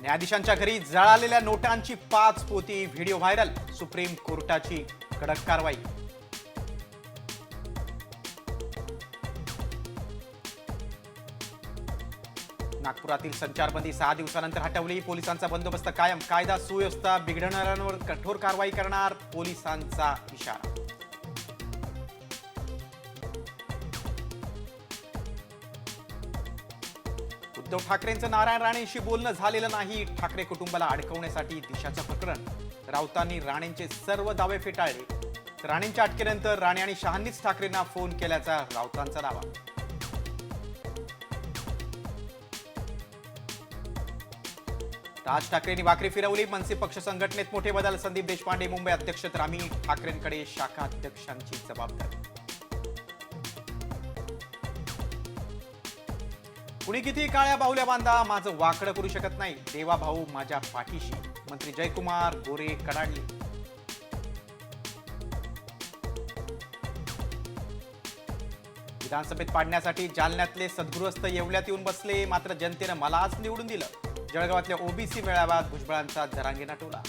न्यायाधीशांच्या घरी जळालेल्या नोटांची पाच पोती व्हिडिओ व्हायरल. सुप्रीम कोर्टाची कडक कारवाई. नागपुरातील संचारबंदी सहा दिवसानंतर हटवली. पोलिसांचा बंदोबस्त कायम. कायदा सुव्यवस्था बिघडणाऱ्यांवर कठोर कारवाई करणार पोलिसांचा इशारा. उद्धव ठाकरेंचं नारायण राणेंशी बोलणं झालेलं नाही. ठाकरे कुटुंबाला अडकवण्यासाठी दिशाचं प्रकरण. राऊतांनी राणेंचे सर्व दावे फेटाळले. राणेंच्या अटकेनंतर राणे आणि शहांनीच ठाकरेंना फोन केल्याचा राऊतांचा दावा. राज ठाकरेंनी वाकरी फिरवली. मनसे पक्ष संघटनेत मोठे बदल. संदीप देशपांडे मुंबई अध्यक्ष तर आम्ही ठाकरेंकडे शाखा अध्यक्षांची जबाबदारी. कुणी किती काळ्या बाहुल्या बांधा माझं वाकडं करू शकत नाही. देवा भाऊ माझ्या पाठीशी. मंत्री जयकुमार गोरे कडाडले. विधानसभेत पाडण्यासाठी जालन्यातले सद्गृहस्थ येवल्यात येऊन बसले. मात्र जनतेनं मलाच निवडून दिलं. जळगावातल्या ओबीसी मेळाव्यात भुजबळांचा जरांगीना टोला.